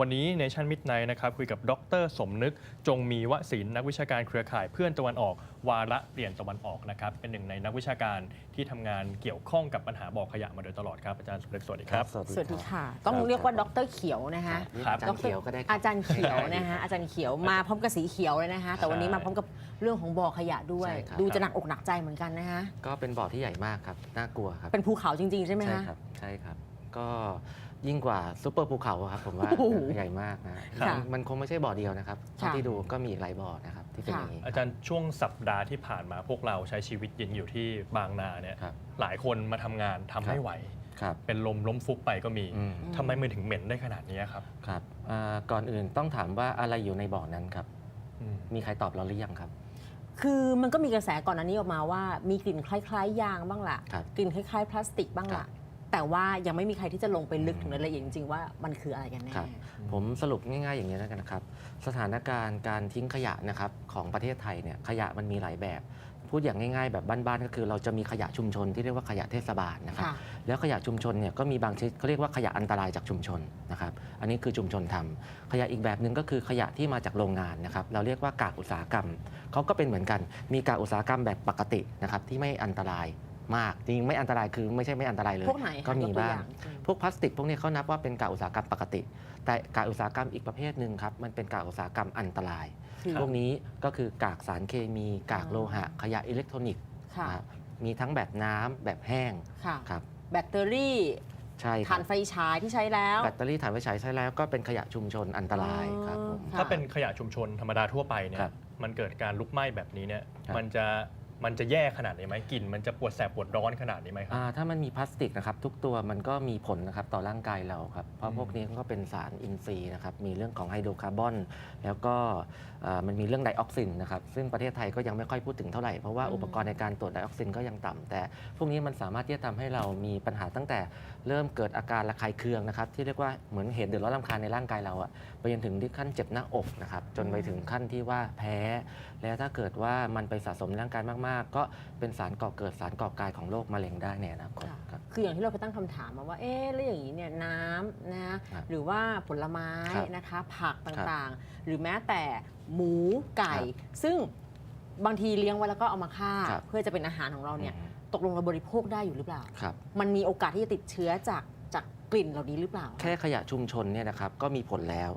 วันนี้ในชั้นมิดไนนะครับ คุยกับดร สมนึกจงมีวศินนักวิชาการเครือข่ายเพื่อนตะวันออก วาระเปลี่ยนตะวันออกนะครับ เป็นหนึ่งในนักวิชาการที่ทำงานเกี่ยวข้องกับปัญหาบ่อขยะมาโดยตลอดครับอาจารย์สมนึกสวัสดีครับ สวัสดีสวัสดีรับค่ะ ต้องครับเรียกว่าคดรับรเขียวนะคะครับครับ อาจารย์เขียวก็ได้ครับอาจารย์เขียวนะคะอาจารย์เขียวมาพร้อมกับสีเขียวเลยนะคะ แต่วันนี้ใช่มาพร้อมกับเรื่องของบ่อขยะด้วย ใช่ครับ ดูจะหนักอกหนักใจเหมือนกันนะคะก็เป็นบ่อที่ใหญ่มากครับ น่ากลัวครับ เป็นภูเขาจริงๆ ใช่ไหมใช่คะ ครับ ใช่ครับ ก็ ยิ่งกว่าซุปเปอร์ภูเขาอะครับผมว่าโอ้โหใหญ่มากนะค่ะ มันมันคงไม่ใช่บ่อเดียวนะครับเท่าค่ะที่ดูก็มีอีกหลายบ่อนะครับที่เป็นค่ะอย่างนี้ อาจารย์ช่วงสัปดาห์ที่ผ่านมาพวกเราใช้ชีวิตยินอยู่ที่บางนาเนี่ยครับหลายคนมาทำงานทำไม่ไหว ครับเป็นลมล้มฟุบไปก็มีอืมทำไมมือถึงเหม็นได้ขนาดนี้ครับครับอ่าก่อนอื่นต้องถามว่าอะไรอยู่ในบ่อนั้นครับ อืม มีใครตอบเราหรือยังครับ คือมันก็มีกระแสก่อนอันนี้ออกมาว่ามีกลิ่นคล้าย ๆ ยางบ้างละครับกลิ่นคล้าย ๆ พลาสติกบ้างครัละบ แต่ว่ายังไม่มีใครที่จะลงไปลึกถึงรายละเอียดจริงๆว่ามันคืออะไรกันแน่ ครับ ผมสรุปง่ายๆอย่างนี้แล้วกันนะครับ สถานการณ์การทิ้งขยะนะครับของประเทศไทยเนี่ยขยะมันมีหลายแบบ พูดอย่างง่ายๆ แบบบ้านๆก็คือเราจะมีขยะชุมชนที่เรียกว่าขยะเทศบาลนะครับ ค่ะ แล้วขยะชุมชนเนี่ยก็มีบางชนิดเขาเรียกว่าขยะอันตรายจากชุมชนนะครับ อันนี้คือชุมชนทำขยะอีกแบบหนึ่งก็คือขยะที่มาจากโรงงานนะครับ เราเรียกว่ากากอุตสาหกรรมเขาก็เป็นเหมือนกัน มีกากอุตสาหกรรมแบบปกตินะครับที่ไม่อันตราย มาก จริงๆไม่อันตรายคือไม่ใช่ไม่อันตรายเลย พวกไหนคะก็มียตัวบ้าอง ย่พวกพลาสติกพวกนี้เขานับว่าเป็นกากอุตสาหกรรมปกติ แต่กากอุตสาหกรรมอีกประเภทหนึ่งครับมันเป็นกากอุตสาหกรรมอันตราย คือพวกนี้ก็คือกากสารเคมี กากโลหะ ขยะอิเล็กทรอนิกส์ค่ะนะครับมีทั้งแบบน้ำแบบแห้งค่ะ ครับแบตเตอรี่ใช่คถ่ารันบไฟฉายที่ใช้แล้ว แบตเตอรี่ถ่านไฟฉายใช้แล้วก็เป็นขยะชุมชนอันตรายครับผม ค่ะ ถ้าเป็นขยะชุมชนธรรมดาทั่วไปเนี่ยครับมันเกิดการลุกไหม้แบบนี้เนี่ยครับ มันจะ มันจะแย่ขนาดนี้ไหมกลิ่นมันจะปวดแสบปวดร้อนขนาดนี้ไหมครับ อ่าถ้ามันมีพลาสติกนะครับทุกตัวมันก็มีผลนะครับต่อร่างกายเราครับเพอืราะมพวกนี้ก็เป็นสารอินทรีย์นะครับมีเรื่องของไฮโดรคาร์บอน แล้วก็อ่ามันมีเรื่องไดออกซินนะครับซึ่งประเทศไทยก็ยังไม่ค่อยพูดถึงเท่าไหร่เพราะว่าอืมอุปกรณ์ในการตรวจไดออกซินก็ยังต่ำแต่ พวกนี้มันสามารถที่จะทำให้เรามีปัญหาตั้งแต่เริ่มเกิดอาการระคายเคืองนะครับที่เรียกว่าเหมือนเหตุเดือดร้อนรำคาญในร่างกายเราอะไปจนถึงที่ขั้นเจ็บหน้าอกนะครับจนไปถึงขั้นที่ว่าแพ้ แล้วถ้าเกิดว่ามันไปสะสมในร่างกายมากๆก็เป็นสารก่อเกิดสารก่อกายของโรคมะเร็งได้ในอนาคตค่ะครับ คืออย่างที่เราไปตั้งคำถามมาว่า เอ๊ะแล้วอย่างนี้เนี่ยน้ำนะครับหรือว่าผลไม้ครับนะคะ ผักครับต่างๆ หรือแม้แต่หมูไก่ครับซึ่งบางทีเลี้ยงไว้แล้วก็เอามาฆ่าครับเพื่อจะเป็นอาหารของเราเนี่ยอืมตกลงเราบริโภคได้อยู่หรือเปล่าครับมันมีโอกาสที่จะติดเชื้อจากจากกลิ่นเหล่านี้หรือเปล่า แค่ขยะชุมชนเนี่ยนะครับก็มีผลแล้ว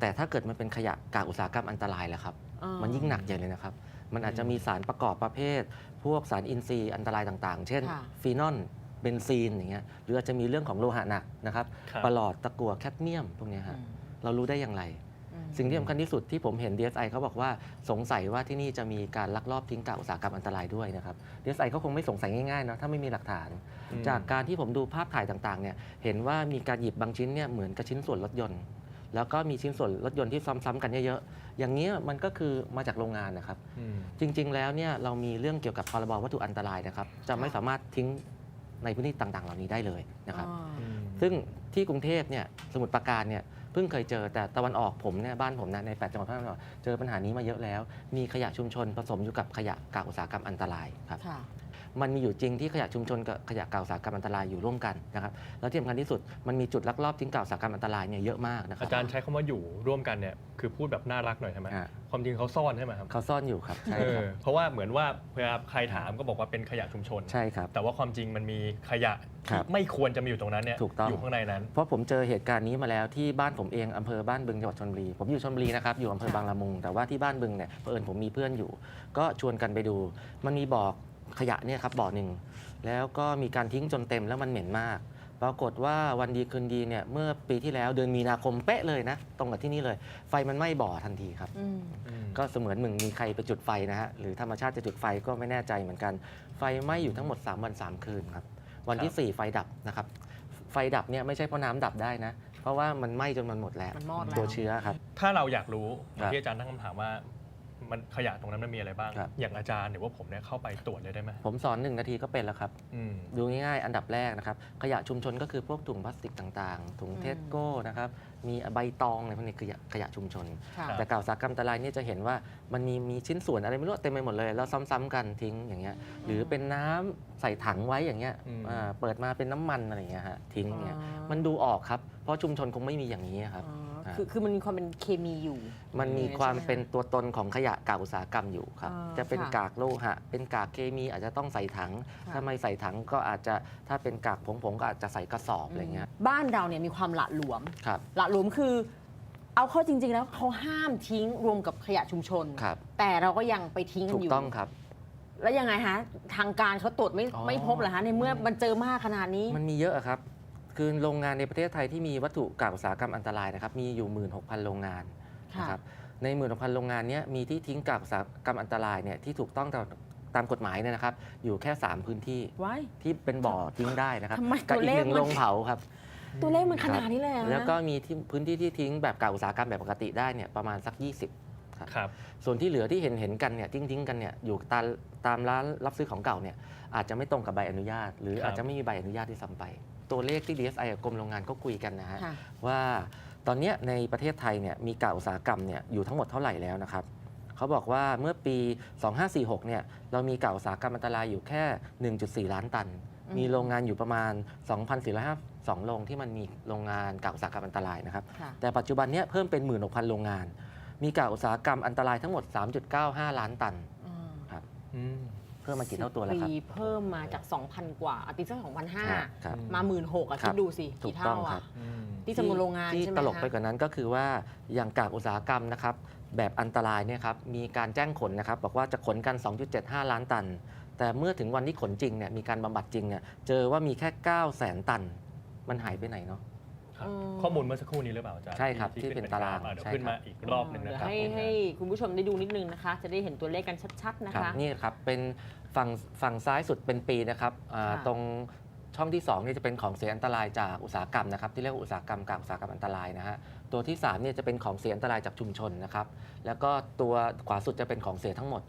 แต่ถ้าเกิดมันเป็นขยะกากอุตสาหกรรมอันตรายแล้วครับอ่า มันยิ่งหนักใหญ่เลยนะครับ มันอาจจะมีสารประกอบประเภท พวกสารอินทรีย์อันตรายต่างๆ เช่นค่ะฟีนอลเบนซีนอย่างเงี้ยหรืออาจจะมีเรื่องของโลหะหนักนะครับครับประหลอดตะกั่วแคดเมียมพวกเนี้ยอืฮะมเรารู้ได้อย่างไรอืมสิ่งที่สำคัญที่สุดที่ผมเห็น DSI เขาบอกว่าสงสัยว่าที่นี่จะมีการลักลอบทิ้งกากอุตสาหกรรมอันตรายด้วยนะครับ DSI เขาคงไม่สงสัยง่ายๆนะถ้าไม่มีหลักฐานอืมจากการที่ผมดูภาพถ่ายต่างๆเนี่ยเห็นว่ามีการหยิบบางชิ้นเนี่ยเหมือนกับชิ้นส่วนรถยนต์ แล้วก็มีชิ้นส่วนรถยนต์ที่ซ้ำๆกันเยอะๆ อย่างนี้ยมันก็คือมาจากโรงงานนะครับ อืม จริง ๆ แล้วเนี่ยเรามีเรื่องเกี่ยวกับพรบวัตถุอันตรายนะครับ จะไม่สามารถทิ้งในพื้นที่ต่างๆ เหล่านี้ได้เลยนะครับอ่าอืมซึ่งที่กรุงเทพเนี่ยสมุทรปราการเนี่ยเพิ่งเคยเจอแต่ตะวันออกผมเนี่ยบ้านผมนะใน8จังหวัดภาคตะวันออกเจอปัญหานี้มาเยอะแล้ว มีขยะชุมชนผสมอยู่กับขยะกากอุตสาหกรรมอันตรายครับ ค่ะ มันมีอยู่จริงที่ขยะชุมชนกับขยะเก่าอุตสาหกรรมอันตรายอยู่ร่วมกันนะครับแล้วที่สำคัญที่สุดมันมีจุดลักลอบทิ้งเก่าอุตสาหกรรมอันตรายเนี่ยเยอะมากนะครัอาจารย์ใช้คำว่าอยู่ร่วมกันเนี่ยคือพูดแบบน่ารักหน่อยใช่ไหมอ่าความจริงเขาซ่อนใช่ไหมครับเขาซ่อนอยู่ครับใช่เอครับอเพราะว่าเหมือนว่าเวลาใครถามก็บอกว่าเป็นขยะชุมชนใช่ครับแต่ว่าความจริงมันมีขยะครัที่บไม่ควรจะมีอยู่ตรงนั้นเนี่ยถูกต้องอยู่ข้างในนั้น เพราะผมเจอเหตุการณ์นี้มาแล้วที่บ้านผมเองอำเภอบ้านบึงจังหวัดชลบุรีผมอยู่ชลบุรีนะครับอยู่อำเภอบางละมุง แต่ว่าที่บ้านบึงเนี่ยเผอิญผมมีเพื่อนอยู่ ก็ชวนกันไปดู มันมีบ่อ ขยะเนี่ยครับบ่อหนึ่งแล้วก็มีการทิ้งจนเต็มแล้วมันเหม็นมาก ปรากฏว่าวันดีคืนดีเนี่ยเมื่อปีที่แล้วเดือนมีนาคมเป๊ะเลยนะ ตรงกับที่นี่เลย ไฟมันไหม้บ่อทันทีครับ อืม ก็เสมือนมึงมีใครไปจุดไฟนะฮะหรือธรรมชาติจะจุดไฟก็ไม่แน่ใจเหมือนกัน ไฟไหม้อยู่ทั้งหมด 3 วัน 3 คืนครับ วันที่4 ไฟดับนะครับ ไฟดับเนี่ยไม่ใช่เพราะน้ำดับได้นะ เพราะว่ามันไหม้จนมันหมดแล้วมันมอดแล้ว ตัวเชื้อครับ ถ้าเราอยากรู้ครับที่อาจารย์ตั้งคำถามว่า มันขยะตรงนั้นมันมีอะไรบ้าง ครับ อย่างอาจารย์หรือว่าผมเนี่ยเข้าไปตรวจเลยได้ไหมผมสอน1นาทีก็เป็นแล้วครับ อืม ดูง่ายๆ อันดับแรกนะครับ ขยะชุมชนก็คือพวกถุงพลาสติกต่างๆ ถุงอืมเทสโก้นะครับ มีใบตองอะไรพวกนี้คือขยะชุมชน ค่ะรับแต่เก่าอุตสาหกรรมอันตรายเนี่ยจะเห็นว่ามันมีมีชิ้นส่วนอะไรไม่รู้เต็มไปหมดเลย แล้วซ้ำๆกันทิ้งอย่างเงี้ย หรือเป็นน้ำใส่ถังไว้อย่างเงี้ยอืม อ่าเปิดมาเป็นน้ำมันอะไรอย่างเงี้ยฮะทิ้งอย่างเงี้ยอ๋อมันดูออกครับ เพราะชุมชนคงไม่มีอย่างนี้ครับ อ๋อ คือคือมันมีความเป็นเคมีอยู่ มันมีอย่างความใช่ไหเป็นตัวตนของขยะกากอุตสาหกรรมอยู่ครับอ่าจะเป็นค่ะกากโลหะ เป็นกากเคมีอาจจะต้องใส่ถัง ค่ะ ถ้าไม่ใส่ถังก็อาจจะถ้าเป็นกากผงๆก็อาจจะใส่กระสอบอะไรเงี้ยบ้านเราเนี่ยมีความหละหลวม ครับหละหลวมคือ เอาเข้าจริง ๆ แล้วเขาห้ามทิ้งรวมกับขยะชุมชน ครับ แต่เราก็ยังไปทิ้งกัถูนกอยู่ ต้องครับ แล้วยังไงฮะ ทางการเขาตรวจไม่อ๋อ ไม่พบเหรอฮะในเมื่อมันเจอมากขนาดนี้ มันมีเยอะอะครับ คือโรงงานในประเทศไทยที่มีวัตถุกากอุตสาหกรรมอันตรายนะครับมีอยู่ 16,000 โรงงานค่ะนะครับใน16,000โรงงานเนี้ยมีที่ทิ้งกากอุตสาหกรรมอันตรายเนี่ยที่ถูกต้องตามตามกฎหมายเนี่ยนะครับ อยู่แค่ 3 พื้นที่ไว้ที่เป็นบ่อทิ้งได้นะครับทำไมกับตัวอีเลกขหนึ่งมัน โรงเผาครับ ตัวเลขมันขนาดนี้เลยเหรอฮะแล้วก็มีที่พื้นที่ที่ทิ้งแบบกากอุตสาหกรรมแบบปกติได้เนี่ยประมาณสัก 20ครับครับส่วนที่เหลือที่เห็นเห็นกันเนี่ยทิ้งทิ้งกันเนี่ยอยู่ตามตามร้านรับซื้อของเก่าเนี่ยอาจจะไม่ตรงกับใบอนุญาต หรือครับอาจจะไม่มีใบอนุญาตที่ซ้ำไป ตัวเลขที่ DSI กับกรมโรงงานก็คุยกันนะฮะค่ะ ว่าตอนเนี้ยในประเทศไทยเนี่ยมีกากอุตสาหกรรมเนี่ยอยู่ทั้งหมดเท่าไหร่แล้วนะครับเขาบอกว่าเมื่อปี 2546เนี่ยเรามีกากอุตสาหกรรมอันตรายอยู่แค่ 1.4 ล้านตัน อืม มีโรงงานอยู่ประมาณ 2,452โรงที่มันมีโรงงานกากอุตสาหกรรมอันตรายนะครับ ค่ะ แต่ปัจจุบันเนี้ยเพิ่มเป็น 16,000 โรงงาน มีกากอุตสาหกรรมอันตรายทั้งหมด 3.95 ล้านตันอืมครับอืม เพิ่มมากี่เท่าตัวแล้วครับ ปีเพิ่มมาจาก 2,000 กว่าอาทิตย์ละ2,500 ครับ มา 1 6 0 0อะครัคิบดดูสิ ถูกี่กต้เท่าองครัอะ บ อืม ที่จำนวนโรงงานที่ใช่ไหมตลกคะ ไปกว่านั้นก็คือว่าอย่างกากอุตสาหกรรมนะครับแบบอันตรายเนี่ยครับมีการแจ้งขนนะครับบอกว่าจะขนกัน 2.75 ล้านตัน แต่เมื่อถึงวันที่ขนจริงเนี่ยมีการบำบัดจริงเนี่ยเจอว่ามีแค่9แสนตัน มันหายไปไหนเนาะ ครับอืมข้อมูลเมื่อสักครู่นี้หรือเปล่าอาจารย์ใช่ครับที่ที่เป็นตารางอะเดี๋ยวใช่ขึ้นครับ มาอีกรอบหนึ่งนะครับเดี๋ยวให้ให้คุณผู้ชมได้ดูนิดนึงนะคะ จะได้เห็นตัวเลขกันชัดๆนะครับคะนี่ครับเป็นฝั่งฝั่งซ้ายสุดเป็นปีนะครับอ่าค่ะ ตรงช่องที่2นี่จะเป็นของเสียอันตรายจากอุตสาหกรรมนะครับที่เรียกว่าอุตสาหกรรมกากอุตสาหกรรมอันตรายนะฮะตัวที่3เนี่ยจะเป็นของเสียอันตรายจากชุมชนนะครับแล้วก็ตัวขวาสุดจะเป็นของเสียทั้งหมด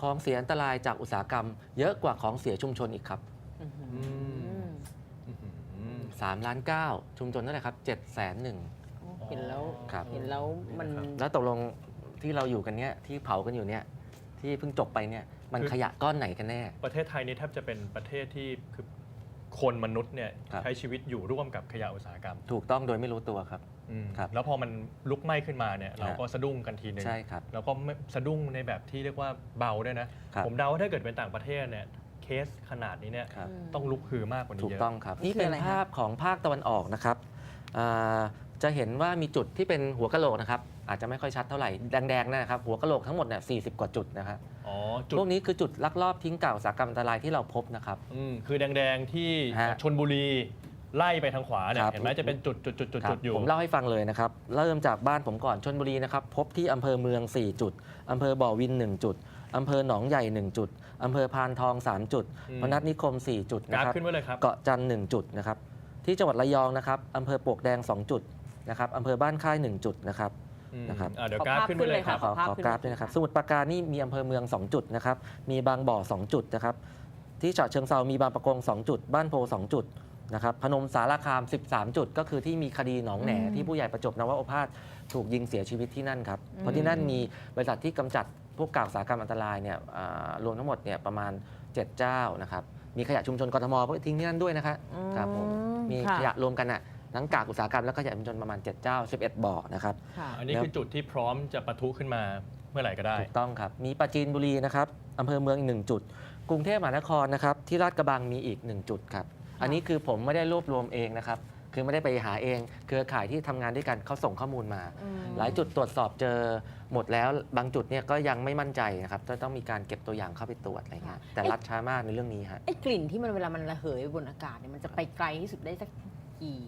ของเสียอันตรายจากอุตสาหกรรม เยอะกว่าของเสียชุมชนอีกครับ อื้อหืออือมอืม 3ล้าน9ชุมชนเท่าไหร่ครับ7แสนหนึ่ง เห็นแล้วครับ เห็นแล้วมันครับแล้วตกลงที่เราอยู่กันเนี่ยที่เผากันอยู่เนี่ยที่เพิ่งจบไปเนี่ยมันคือ ขยะก้อนไหนกันแน่ ประเทศไทยนี่แทบจะเป็นประเทศที่คือคนมนุษย์เนี่ยครับ ใช้ชีวิตอยู่ร่วมกับขยะอุตสาหกรรมถูกต้องโดยไม่รู้ตัวครับ อืมครับแล้วพอมันลุกไหม้ขึ้นมาเนี่ยเราก็สะดุ้งกันทีนึงใช่ครับ แล้วก็ไม่สะดุ้งในแบบที่เรียกว่าเบาด้วยนะ ครับ ผมเดาว่าถ้าเกิดเป็นต่างประเทศเนี่ย เคสขนาดนี้เนี่ยครับ ต้องลุกฮือมากกว่านี้ถูกเยอะ ต้องครับนี่นี่คือเป็นอะไรคะ ภาพของภาคตะวันออกนะครับอ่าจะเห็นว่ามีจุดที่เป็นหัวกะโหลกนะครับ อาจจะไม่ค่อยชัดเท่าไหร่แดงๆนะครับ หัวกะโหลกทั้งหมดเนี่ย40กว่าจุดนะครับอ๋อ จุดพวกนี้คือจุดลักลอบทิ้งกากอุตสาหกรรมอันตรายที่เราพบนะครับ อืมคือแดงๆที่ฮะชนบุรีไล่ไปทางขวาเนี่ยครับ เห็นไหมจะเป็นจุดจุดจุดจุดครัจุบดอยู่ ผมเล่าให้ฟังเลยนะครับ เริ่มจากบ้านผมก่อนชนบุรีนะครับ พบที่อำเภอเมือง 4 จุดอำเภอบ่อวิน 1 จุดอำเภอหนองใหญ่ 1 จุด อำเภอพานทอง 3 จุดอืม พนัสนิคม 4 จุดกนะราฟครับขึ้นไว้เลยครับ เกาะจันทร์1จุดนะครับที่จังหวัดระยองนะครับอำเภอปลวกแดง 2 จุดนะครับอำเภอบ้านค่าย 1 จุดนะครับ อืมนะครับ อะเดี๋ยวขอกราฟภาพขึ้นไว้เลยขึ้นเลยครับค่ะขอภาพขอขึ้นกราฟมาด้วยนะครับ ค่ะ สมุทรปราการนี่มีอำเภอเมือง 2 จุดนะครับ มีบางบ่อ 2 จุดนะครับ ที่ฉะเชิงเซามีบางประกง 2 จุด บ้านโพ 2 จุดนะครับ พนมสารคาม 13 จุด ก็คือที่มีคดีหนองแหนอืมที่ผู้ใหญ่ประจบนวโอภาสถูกยิงเสียชีวิตที่นั่นครับอืมเพราะที่นั่นมีบริษัทที่กำจัด พวกกากอุตสาหกรรมอันตรายเนี่ยอ่ารวมทั้งหมดเนี่ยประมาณ 7 เจ้านะครับมีขยะชุมชนกทมก็ทิ้งที่นั่นด้วยนะครับอืครับผมมีค่ขยะรวมกันอะทั้งกากอุตสาหกรรมแล้วก็ขยะชุมชนประมาณ 7 เจ้า 11 บ่อนะครับ ค่ะ อันนี้แล้วคือจุดที่พร้อมจะปะทุขึ้นมาเมื่อไหร่ก็ได้ ถูกต้องครับ มีปราจีนบุรีนะครับอำเภอเมืองอีกหนึ่งจุด กรุงเทพมหานครนะครับ ที่ลาดกระบังมีอีกหนึ่งจุดครับ อันนี้คือผมไม่ได้รวบรวมเองนะครับ คือไม่ได้ไปหาเอง เครือข่ายที่ทำงานด้วยกันเขาส่งข้อมูลมา อืม หลายจุดตรวจสอบเจอหมดแล้วบางจุดเนี่ยก็ยังไม่มั่นใจนะครับจะต้องมีการเก็บตัวอย่างเข้าไปตรวจอะไรเงี้ยแต่รัดช้ามากในเรื่องนี้ฮะ ไอ้กลิ่นที่มันเวลามันระเหยบนอากาศเนี่ยมันจะไปไกลที่สุดได้สักกี่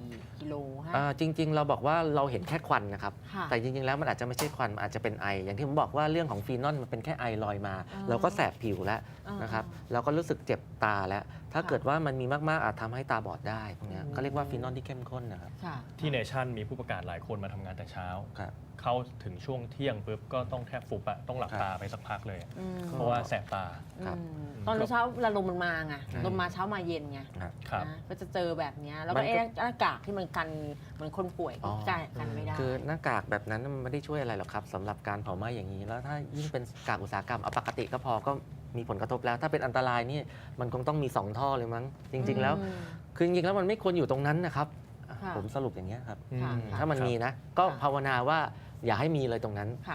กิโลฮะ อ่าจริง ๆ เราบอกว่าเราเห็นแค่ควันนะครับ ค่ะ แต่จริง ๆ แล้วมันอาจจะไม่ใช่ควันมันอาจจะเป็นไอ อย่างที่ผมบอกว่าเรื่องของฟีนอลมันเป็นแค่ไอลอยมาอ๋อเราก็แสบผิวแล้วอ่านนะครับเราก็รู้สึกเจ็บตาแล้ว ถ้าค่ะเกิดว่ามันมีมาก ๆ อาจทำให้ตาบอดได้พวกเนี้ยอืม ก็เรียกว่าฟีนอลที่เข้มข้นนะครับค่ะที่เนชั่นมีผู้ประกาศหลายคนมาทำงานแต่เช้า ครับ เข้าถึงช่วงเที่ยงปุ๊บก็ต้องแทบฟุบอะต้องหลับครับตาไปสักพักเลยอืมเพราะว่าแสบตา ครับอืมตอนเช้าเวลาลมมันมาไงอืม ลมมาเช้ามาเย็นไงครับครับนะก็จะเจอแบบเนี้ยแล้วมัก็นก็ ไอ้หน้ากากที่มันกันเหมือนคนป่วยอ๋อ กันกันไม่ได้คือหน้ากากแบบนั้นมันไม่ได้ช่วยอะไรหรอกครับสำหรับการเผาไหม้อย่างนี้ แล้วถ้ายิ่งเป็นกากอุตสาหกรรมเอาปกติก็พอก็มีผลกระทบแล้ว ถ้าเป็นอันตรายนี่มันคงต้องมี2ท่อเลยมั้งจริง ๆ แล้ว อืม คือจริงๆแล้วมันไม่ควรอยู่ตรงนั้นนะครับ ค่ะผมสรุปอย่างเงี้ยครับอืมค่ะ ถ้ามันครับมีนะ ก็ค่ะภาวนาว่าอย่าให้มีเลยตรงนั้น ค่ะ